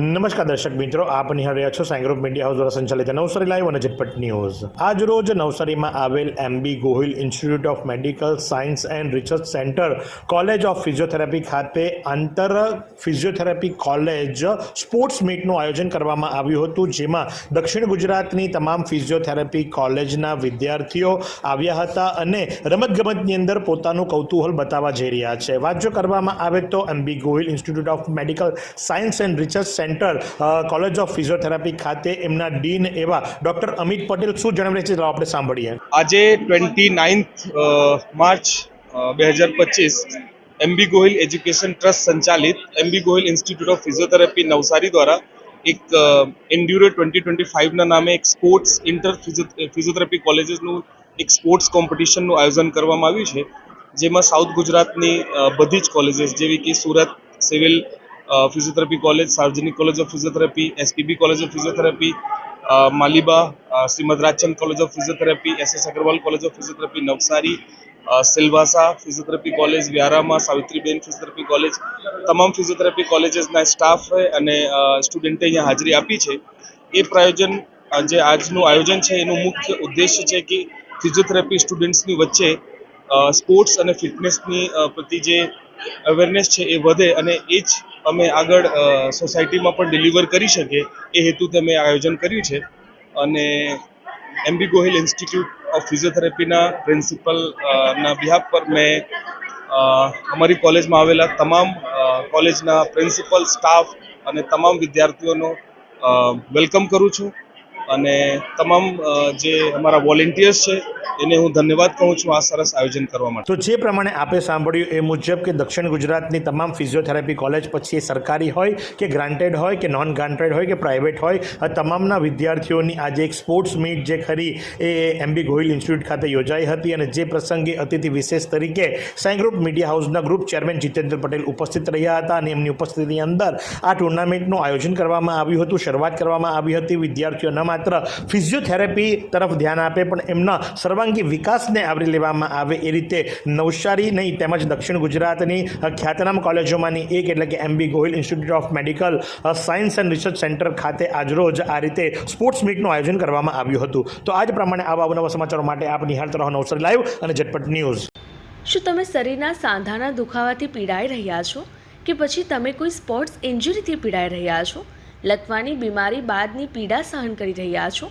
નમસ્કાર દર્શક મિત્રો, આપ નિહાળ રહ્યા છો સાંઈ ગ્રુપ મીડિયા હાઉસ દ્વારા સંચાલિત નવસારી લાઈવ અને ઝટપટ ન્યૂઝ આજ રોજ નવસારીમાં આવેલ MB Gohil institute of medical science and research centre college of physiotherapy ખાતે આંતર ફિઝિયોથેરાપી કોલેજ સ્પોર્ટ્સ મીટનું આયોજન કરવામાં આવ્યું હતું, જેમાં દક્ષિણ ગુજરાતની તમામ ફિઝિયોથેરાપી કોલેજના વિદ્યાર્થીઓ આવ્યા હતા અને રમતગમતની અંદર પોતાનું કૌતૂહલ બતાવવા જઈ રહ્યા છે. વાત જો કરવામાં આવે તો MB Gohil institute of medical science and research centre college of physiotherapy ખાતે એમના ડીન એવા ડૉક્ટર અમિત પટેલ શું જણાવે છે? આપણે સાંભળીએ. આજે ટ્વેન્ટી નાઇન્થ માર્ચ બે હજાર પચીસ એમબી ગોહિલ એજ્યુકેશન ટ્રસ્ટ સંચાલિત MB Gohil institute of physiotherapy Navsari દ્વારા એક એન્ડ્યુરો ટ્વેન્ટી ટ્વેન્ટી ફાઇવના નામે એક સ્પોર્ટ્સ ઇન્ટર ફિઝિયોથેરાપી કોલેજીસનું એક સ્પોર્ટ્સ કોમ્પિટિશનનું આયોજન કરવામાં આવ્યું છે, જેમાં સાઉથ ગુજરાતની બધી જ કોલેજીસ, જેવી કે Surat civil physiotherapy college Sarvajanik college of physiotherapy SPB college of physiotherapy Maliba Shrimad Rajchand college of physiotherapy S S Agrawal college of physiotherapy Navsari Silvassa physiotherapy college વ્યારામાં Savitriben physiotherapy college તમામ physiotherapy કોલેજીસના સ્ટાફે અને સ્ટુડન્ટે અહીંયા હાજરી આપી છે એ પ્રાયોજન જે આજનું આયોજન છે એનું મુખ્ય ઉદ્દેશ્ય છે કે ફિઝિયોથેરાપી સ્ટુડન્ટ્સની વચ્ચે સ્પોર્ટ્સ અને ફિટનેસની પ્રતિ જે અવેરનેસ છે એ વધે અને એ જ અમે આગળ સોસાયટીમાં પણ ડિલિવર કરી શકીએ એ હેતુથી અમે આયોજન કર્યું છે. અને એમબી ગોહિલ ઇન્સ્ટિટ્યૂટ ઓફ ફિઝિયોથેરાપીના પ્રિન્સિપલ ના બિહાફ પર મેં અમારી કોલેજમાં આવેલા તમામ કોલેજના પ્રિન્સિપલ સ્ટાફ અને તમામ વિદ્યાર્થીઓનો વેલકમ કરું છું. અને તમામ જે અમારા વોલેન્ટિયર્સ છે એને હું ધન્યવાદ કહું છું. આ સરસ આયોજન કરવા માટે. તો જે પ્રમાણે આપે સાંભળ્યું એ મુજબ કે દક્ષિણ ગુજરાતની તમામ ફિઝિયોથેરાપી કોલેજ પછી સરકારી હોય કે ગ્રાન્ટેડ હોય કે નોન ગ્રાન્ટેડ હોય કે પ્રાઇવેટ હોય, આ તમામના વિદ્યાર્થીઓની આજે એક સ્પોર્ટ્સ મીટ જે ખરી એ એમબી ગોહિલ ઇન્સ્ટિટ્યૂટ ખાતે યોજાઈ હતી અને જે પ્રસંગે અતિથિ વિશેષ તરીકે સાઈ ગ્રુપ મીડિયા હાઉસના ગ્રુપ ચેરમેન જીતેન્દ્ર પટેલ ઉપસ્થિત રહ્યા હતા અને એમની ઉપસ્થિતિની અંદર આ ટુર્નામેન્ટનું આયોજન કરવામાં આવ્યું હતું. શરૂઆત કરવામાં આવી હતી. વિદ્યાર્થીઓ ન માત્ર ફિઝિયોથેરાપી તરફ ધ્યાન આપે પણ એમના સર્વાંગી વિકાસને આવરી લેવામાં આવે એ રીતે નવસારી નહીં તેમજ દક્ષિણ ગુજરાતની ખ્યાતનામ કોલેજોમાંની એક એટલે કે MB Gohil institute of medical science and research centre ખાતે આજરોજ આ રીતે સ્પોર્ટ્સ મીટનું આયોજન કરવામાં આવ્યું હતું. તો આજ પ્રમાણે આવા અવનવા સમાચારો માટે આપ નિહાળતા રહો નવસારી લાઈવ અને ઝટપટ ન્યૂઝ. શું તમે શરીરના સાંધાના દુખાવાથી પીડાઈ રહ્યા છો? કે પછી તમે કોઈ સ્પોર્ટ્સ ઇન્જરીથી પીડાઈ રહ્યા છો? લકવાની બીમારી બાદની પીડા સહન કરી રહ્યા છો?